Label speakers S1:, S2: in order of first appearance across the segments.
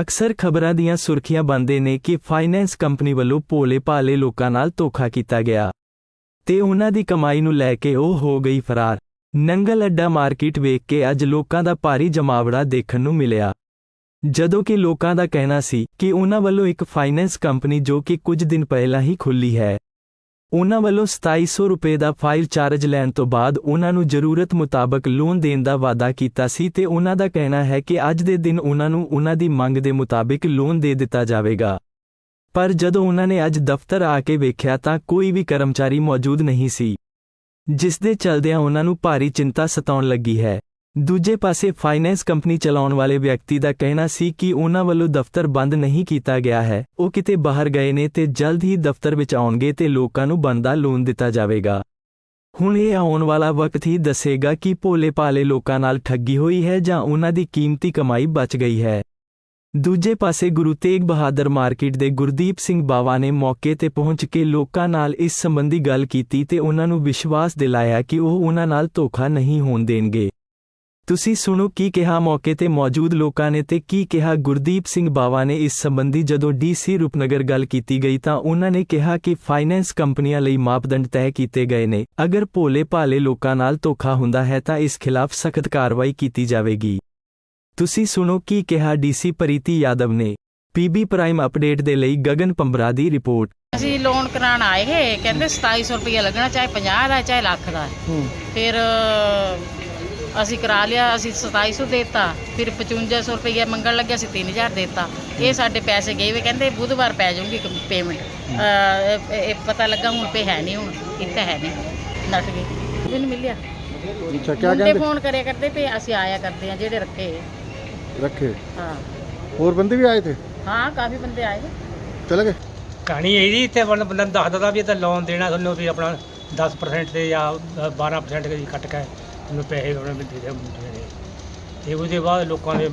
S1: ਅਕਸਰ ਖਬਰਾਂ ਦੀਆਂ ਸੁਰਖੀਆਂ ਬੰਦੇ ਨੇ ਕਿ ਫਾਈਨੈਂਸ ਕੰਪਨੀ ਵੱਲੋਂ ਭੋਲੇ-ਭਾਲੇ ਲੋਕਾਂ ਨਾਲ ਧੋਖਾ ਕੀਤਾ ਗਿਆ। ਤੇ ਉਹਨਾਂ ਦੀ ਕਮਾਈ ਨੂੰ ਲੈ ਕੇ ਉਹ ਹੋ ਗਈ ਫਰਾਰ। ਨੰਗਲ ਅੱਡਾ ਮਾਰਕੀਟ ਵੇਖ ਕੇ ਅੱਜ ਲੋਕਾਂ ਦਾ ਭਾਰੀ ਜਮਾਵੜਾ ਦੇਖਣ ਨੂੰ ਮਿਲਿਆ। ਜਦੋਂ ਕਿ ਲੋਕਾਂ ਦਾ ਕਹਿਣਾ ਸੀ ਕਿ ਉਹਨਾਂ ਵੱਲੋਂ ਇੱਕ ਫਾਈਨੈਂਸ ਕੰਪਨੀ ਜੋ ਕਿ ਕੁਝ ਦਿਨ ਪਹਿਲਾਂ ਹੀ ਖੁੱਲੀ ਹੈ। ਉਹਨਾਂ ਵੱਲੋਂ 2700 ਰੁਪਏ ਦਾ ਫਾਈਲ ਚਾਰਜ ਲੈਣ ਤੋਂ ਬਾਅਦ ਉਹਨਾਂ ਨੂੰ ਜ਼ਰੂਰਤ ਮੁਤਾਬਕ ਲੋਨ ਦੇਣ ਦਾ ਵਾਅਦਾ ਕੀਤਾ ਸੀ ਤੇ ਉਹਨਾਂ ਦਾ ਕਹਿਣਾ ਹੈ ਕਿ ਅੱਜ ਦੇ ਦਿਨ ਉਹਨਾਂ ਨੂੰ ਉਹਨਾਂ ਦੀ ਮੰਗ ਦੇ ਮੁਤਾਬਿਕ ਲੋਨ ਦੇ ਦਿੱਤਾ ਜਾਵੇਗਾ। ਪਰ ਜਦੋਂ ਉਹਨਾਂ ਨੇ ਅੱਜ ਦਫ਼ਤਰ ਆ ਕੇ ਵੇਖਿਆ ਤਾਂ ਕੋਈ ਵੀ ਕਰਮਚਾਰੀ ਮੌਜੂਦ ਨਹੀਂ ਸੀ। ਜਿਸ ਦੇ ਚਲਦਿਆਂ ਉਹਨਾਂ ਨੂੰ ਭਾਰੀ ਚਿੰਤਾ ਸਤਾਉਣ ਲੱਗੀ ਹੈ। ਦੂਜੇ ਪਾਸੇ ਫਾਈਨੈਂਸ ਕੰਪਨੀ ਚਲਾਉਣ ਵਾਲੇ ਵਿਅਕਤੀ ਦਾ ਕਹਿਣਾ ਸੀ ਕਿ ਉਹਨਾਂ ਵੱਲੋਂ ਦਫ਼ਤਰ ਬੰਦ ਨਹੀਂ ਕੀਤਾ ਗਿਆ ਹੈ। ਉਹ ਕਿਤੇ ਬਾਹਰ ਗਏ ਨੇ ਤੇ ਜਲਦ ਹੀ ਦਫ਼ਤਰ ਵਿੱਚ ਆਉਣਗੇ ਤੇ ਲੋਕਾਂ ਨੂੰ ਬਣਦਾ ਲੋਨ ਦਿੱਤਾ ਜਾਵੇਗਾ। ਹੁਣ ਇਹ ਆਉਣ ਵਾਲਾ ਵਕਤ ਹੀ ਦੱਸੇਗਾ ਕਿ ਭੋਲੇ-ਭਾਲੇ ਲੋਕਾਂ ਨਾਲ ਠੱਗੀ ਹੋਈ ਹੈ ਜਾਂ ਉਹਨਾਂ ਦੀ ਕੀਮਤੀ ਕਮਾਈ ਬਚ ਗਈ ਹੈ। ਦੂਜੇ ਪਾਸੇ ਗੁਰੂ ਤੇਗ ਬਹਾਦਰ ਮਾਰਕੀਟ ਦੇ ਗੁਰਦੀਪ ਸਿੰਘ ਬਾਵਾ ਨੇ ਮੌਕੇ ਤੇ ਪਹੁੰਚ ਕੇ ਲੋਕਾਂ ਨਾਲ ਇਸ ਸੰਬੰਧੀ ਗੱਲ ਕੀਤੀ ਤੇ ਉਹਨਾਂ ਨੂੰ ਵਿਸ਼ਵਾਸ ਦਿਲਾਇਆ ਕਿ ਉਹ ਉਹਨਾਂ ਨਾਲ ਧੋਖਾ ਨਹੀਂ ਹੋਣ ਦੇਣਗੇ। ਤੁਸੀਂ ਸੁਣੋ ਕੀ ਕਿਹਾ ਮੌਕੇ ਤੇ ਮੌਜੂਦ ਲੋਕਾਂ ਨੇ ਤੇ ਕੀ ਕਿਹਾ ਗੁਰਦੀਪ ਸਿੰਘ ਬਾਵਾ ਨੇ ਇਸ ਸੰਬੰਧੀ ਜਦੋਂ ਡੀਸੀ ਰੂਪਨਗਰ ਗੱਲ ਕੀਤੀ ਗਈ ਤਾਂ ਉਹਨਾਂ ਨੇ ਕਿਹਾ ਕਿ ਫਾਈਨੈਂਸ ਕੰਪਨੀਆਂ ਲਈ ਮਾਪਦੰਡ ਤੈਅ ਕੀਤੇ ਗਏ ਨੇ। ਅਗਰ ਭੋਲੇ-ਭਾਲੇ ਲੋਕਾਂ ਨਾਲ ਧੋਖਾ ਹੁੰਦਾ ਹੈ ਤਾਂ ਇਸ ਖਿਲਾਫ ਸਖਤ ਕਾਰਵਾਈ ਕੀਤੀ ਜਾਵੇਗੀ। ਤੁਸੀਂ ਸੁਣੋ ਕੀ ਕਿਹਾ ਡੀਸੀ ਪ੍ਰੀਤੀ ਯਾਦਵ ਨੇ। ਪੀਬੀ ਪ੍ਰਾਈਮ ਅਪਡੇਟ ਦੇ ਲਈ ਗਗਨ ਪੰਬਰਾ ਦੀ ਰਿਪੋਰਟ।
S2: ਅਸੀਂ ਲੋਨ ਕਰਾਉਣ ਆਏ ਹੈ ਕਹਿੰਦੇ 2700 ਰੁਪਏ ਲੱਗਣਾ ਚਾਹੇ 50 ਦਾ ਚਾਹੇ ਲੱਖ ਦਾ ਫਿਰ ਅਸੀਂ ਕਰਾ ਲਿਆ ਅਸੀਂ 2700 ਦੇਤਾ ਫਿਰ 5500 ਰੁਪਏ ਮੰਗਣ ਲੱਗਿਆ ਅਸੀਂ 3000 ਦੇਤਾ। ਇਹ ਸਾਡੇ ਪੈਸੇ ਗਏ ਵੇ ਕਹਿੰਦੇ ਬੁੱਧਵਾਰ ਪੈ ਜਾਊਗੀ ਪੇਮੈਂਟ ਇਹ ਪਤਾ ਲੱਗਾ ਹੁਣ ਪੇ ਹੈ ਨਹੀਂ ਹੁਣ ਕਿੱਥੇ ਹੈ ਨਹੀਂ ਨੱਟ ਗਏ। ਮੈਨੂੰ ਮਿਲਿਆ।
S3: ਅੱਛਾ ਕਿਆ
S2: ਮੁੰਡੇ
S3: ਕਹਿੰਦੇ?
S2: ਫੋਨ ਕਰਿਆ ਕਰਦੇ ਪਏ ਅਸੀਂ ਆਇਆ ਕਰਦੇ ਆ ਜਿਹੜੇ ਰੱਖੇ।
S3: ਰੱਖੇ?
S2: ਹਾਂ।
S3: ਹੋਰ ਬੰਦੇ ਵੀ ਆਏ ਥੇ
S2: ਹਾਂ ਕਾਫੀ ਬੰਦੇ ਆਏ
S3: ਚਲੇ ਗਏ?
S4: ਕਹਾਣੀ ਇਹ ਜੀ ਇੱਥੇ ਬੰਦਾ ਦੱਸਦਾ ਵੀ ਇਹ ਤਾਂ ਲੋਨ ਦੇਣਾ ਤੁਹਾਨੂੰ ਵੀ ਆਪਣਾ 10% ਤੇ ਜਾਂ ਅ, 12% ਦੇ ਕੱਟ ਕੇ ਤੁਹਾਨੂੰ ਪੈਸੇ ਉਹਨਾਂ ਨੂੰ ਦੇ ਦੇ। ਮੁੰਡੇ ਤੇ ਉਹਦੇ ਬਾਅਦ ਲੋਕਾਂ ਨੇ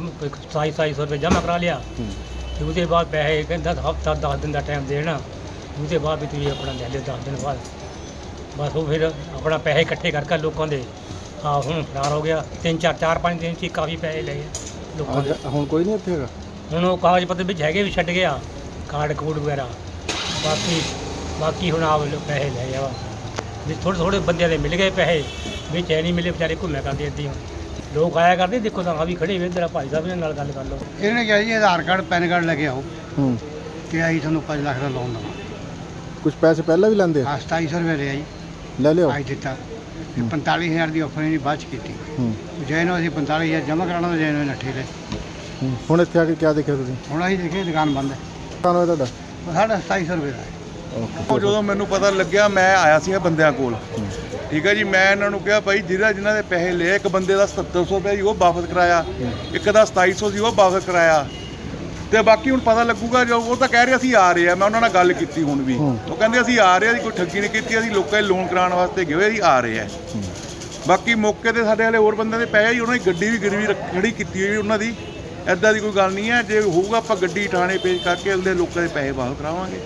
S4: 27 ਸੌ ਰੁਪਏ ਜਮ੍ਹਾਂ ਕਰਾ ਲਿਆ। ਤੇ ਉਹਦੇ ਬਾਅਦ ਪੈਸੇ ਕਹਿੰਦਾ ਹਫਤਾ 10 ਦਿਨ ਦਾ ਟਾਈਮ ਦੇਣਾ। ਉਹਦੇ ਬਾਅਦ ਵੀ ਤੁਸੀਂ ਆਪਣਾ ਲੈ ਲਿਓ 10 ਦਿਨ ਬਾਅਦ। ਬਸ ਉਹ ਫਿਰ ਆਪਣਾ ਪੈਸੇ ਇਕੱਠੇ ਕਰਕੇ ਲੋਕਾਂ ਦੇ ਆ ਹੁਣ ਫਰਾਰ ਹੋ ਗਿਆ। ਤਿੰਨ ਚਾਰ ਚਾਰ ਪੰਜ ਦਿਨ ਚ ਹੀ ਕਾਫੀ ਪੈਸੇ ਲਏ ਲੋਕਾਂ ਦੇ।
S3: ਹੁਣ ਕੋਈ ਨਹੀਂ ਇੱਥੇ ਹੈਗਾ?
S4: ਹੁਣ ਉਹ ਕਾਗਜ਼ ਪੱਤਰ ਵਿੱਚ ਹੈਗੇ ਵੀ ਛੱਡ ਗਿਆ ਕਾਰਡ ਕੋਡ ਵਗੈਰਾ। ਬਾਕੀ ਬਾਕੀ ਹੁਣ ਆਪ ਪੈਸੇ ਲੈ ਗਿਆ ਵਾ ਵੀ ਥੋੜ੍ਹੇ ਥੋੜ੍ਹੇ ਬੰਦਿਆਂ ਦੇ ਮਿਲ ਗਏ ਪੈਸੇ ਵਿੱਚ ਐ ਨਹੀਂ ਮਿਲੇ ਵਿਚਾਰੇ ਘੁੰਮਿਆ ਕਰਦੇ ਹੁਣ। ਲੋਕ ਆਇਆ ਕਰਦੇ ਦੇਖੋ ਤਾਂ ਆ ਵੀ ਖੜੇ ਵੇ ਤੇਰਾ ਭਾਈ ਸਾਹਿਬ ਦੇ ਨਾਲ ਗੱਲ ਕਰ ਲਓ।
S5: ਇਹਨੇ ਕਿਹਾ ਜੀ ਆਧਾਰ ਕਾਰਡ ਪੈਨ ਕਾਰਡ ਲੈ ਕੇ ਆਓ।
S3: ਹੂੰ।
S5: ਤੇ ਅਸੀਂ ਤੁਹਾਨੂੰ 5 ਲੱਖ ਦਾ ਲੋਨ ਦਵਾਂ।
S3: ਕੁਝ ਪੈਸੇ ਪਹਿਲਾਂ ਵੀ ਲੈਂਦੇ ਆ?
S5: ਹਾਂ 2700 ਰੁਪਏ ਲਿਆ ਜੀ।
S3: ਲੈ ਲਿਓ।
S5: ਅੱਜ ਦਿੱਤਾ। ਤੇ 45000 ਦੀ ਆਫਰ ਇਹਨੇ ਬਾਅਦ ਚ ਕੀਤੀ।
S3: ਹੂੰ।
S5: ਜੇ ਨੂੰ ਅਸੀਂ 45000 ਜਮ੍ਹਾਂ ਕਰਾਉਣਾ ਤਾਂ ਜੇ ਨੂੰ ਨੱਠੇ ਲੈ।
S3: ਹੂੰ। ਹੁਣ ਇੱਥੇ ਆ ਕੇ ਕਿਆ ਦੇਖਿਆ ਤੁਸੀਂ?
S5: ਹੁਣ ਅਸੀਂ ਦੇਖੇ ਦੁਕਾਨ ਬੰਦ ਹੈ।
S3: ਕਾਨ ਹੋਇਆ ਤੁਹਾਡਾ?
S5: ਸਾਡਾ 2700 ਰੁਪਏ ਦਾ ਹੈ।
S6: ਉਹ ਜਦੋਂ ਮੈਨੂੰ ਪਤਾ ਲੱਗਿਆ ਮੈਂ ਆਇਆ ਸੀ ਬੰਦਿਆਂ ਕੋਲ। ਠੀਕ ਹੈ ਜੀ ਮੈਂ ਇਹਨਾਂ ਨੂੰ ਕਿਹਾ ਭਾਈ ਜਿਹੜਾ ਜਿਨ੍ਹਾਂ ਦੇ ਪੈਸੇ ਲਏ ਇੱਕ ਬੰਦੇ ਦਾ 7700 ਰੁਪਏ ਜੀ ਉਹ ਵਾਪਸ ਕਰਾਇਆ। ਇੱਕ ਦਾ 2700 ਸੀ ਉਹ ਵਾਪਸ ਕਰਾਇਆ। ਤੇ ਬਾਕੀ ਹੁਣ ਪਤਾ ਲੱਗੂਗਾ ਜੋ ਉਹ ਤਾਂ ਕਹਿ ਰਹੇ ਅਸੀਂ ਆ ਰਹੇ ਆ ਮੈਂ ਉਹਨਾਂ ਨਾਲ ਗੱਲ ਕੀਤੀ ਹੁਣ ਵੀ। ਉਹ ਕਹਿੰਦੇ ਅਸੀਂ ਆ ਰਹੇ ਆ ਜੀ ਕੋਈ ਠੱਗੀ ਨਹੀਂ ਕੀਤੀ ਅਸੀਂ ਲੋਕਾਂ ਦੇ ਲੋਨ ਕਰਾਉਣ ਵਾਸਤੇ ਗਏ ਹੋਏ ਅਸੀਂ ਆ ਰਹੇ ਆ। ਬਾਕੀ ਮੌਕੇ ਤੇ ਸਾਡੇ ਵਾਲੇ ਹੋਰ ਬੰਦਿਆਂ ਦੇ ਪਏ ਜੀ ਉਹਨਾਂ ਦੀ ਗੱਡੀ ਵੀ ਗਿਰਵੀ ਖੜੀ ਕੀਤੀ ਹੋਈ ਉਹਨਾਂ ਦੀ। ਐਦਾਂ ਦੀ ਕੋਈ ਗੱਲ ਨਹੀਂ ਹੈ ਜੇ ਹੋਊਗਾ ਆਪਾਂ ਗੱਡੀ ਥਾਣੇ ਪੇਸ਼ ਕਰਕੇ ਉਹਦੇ ਲੋਕਾਂ ਦੇ ਪੈਸੇ ਵਾਪਸ ਕਰਾਵਾਂਗੇ।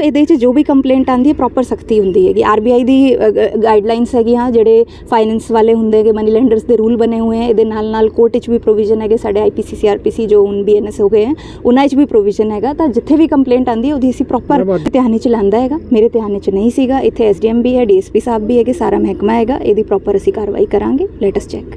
S7: ਇਹਦੇ 'ਚ ਜੋ ਵੀ ਕੰਪਲੇਂਟ ਆਂਦੀ ਹੈ ਪ੍ਰੋਪਰ ਸਖਤੀ ਹੁੰਦੀ ਹੈਗੀ। ਆਰਬੀਆਈ ਦੀ ਗਾਈਡਲਾਈਨਸ ਹੈਗੀਆਂ ਜਿਹੜੇ ਫਾਈਨੈਂਸ ਵਾਲੇ ਹੁੰਦੇ ਹੈਗੇ ਮਨੀ ਲੈਂਡਰਸ ਦੇ ਰੂਲ ਬਣੇ ਹੋਏ ਹੈ ਇਹਦੇ ਨਾਲ ਨਾਲ ਕੋਰਟ 'ਚ ਵੀ ਪ੍ਰੋਵੀਜ਼ਨ ਹੈਗੇ ਸਾਡੇ ਆਈਪੀਸੀ ਸੀਆਰਪੀਸੀ ਜੋ ਹੁਣ ਬੀਐਨਐਸ ਹੋ ਗਏ ਹੈ ਉਹਨਾਂ 'ਚ ਵੀ ਪ੍ਰੋਵੀਜ਼ਨ ਹੈਗਾ। ਤਾਂ ਜਿੱਥੇ ਵੀ ਕੰਪਲੇਂਟ ਆਂਦੀ ਹੈ ਉਹਦੀ ਅਸੀਂ ਪ੍ਰੋਪਰ ਧਿਆਨ 'ਚ ਲੈਂਦਾ ਹੈਗਾ। ਮੇਰੇ ਧਿਆਨ 'ਚ ਨਹੀਂ ਸੀਗਾ। ਇੱਥੇ ਐਸਡੀਐਮ ਵੀ ਹੈ ਡੀਐਸਪੀ ਸਾਹਿਬ ਵੀ ਹੈਗੇ ਸਾਰਾ ਮਹਿਕਮਾ ਹੈਗਾ। ਇਹਦੀ ਪ੍ਰੋਪਰ ਅਸੀਂ ਕਾਰਵਾਈ ਕਰਾਂਗੇ। Let us check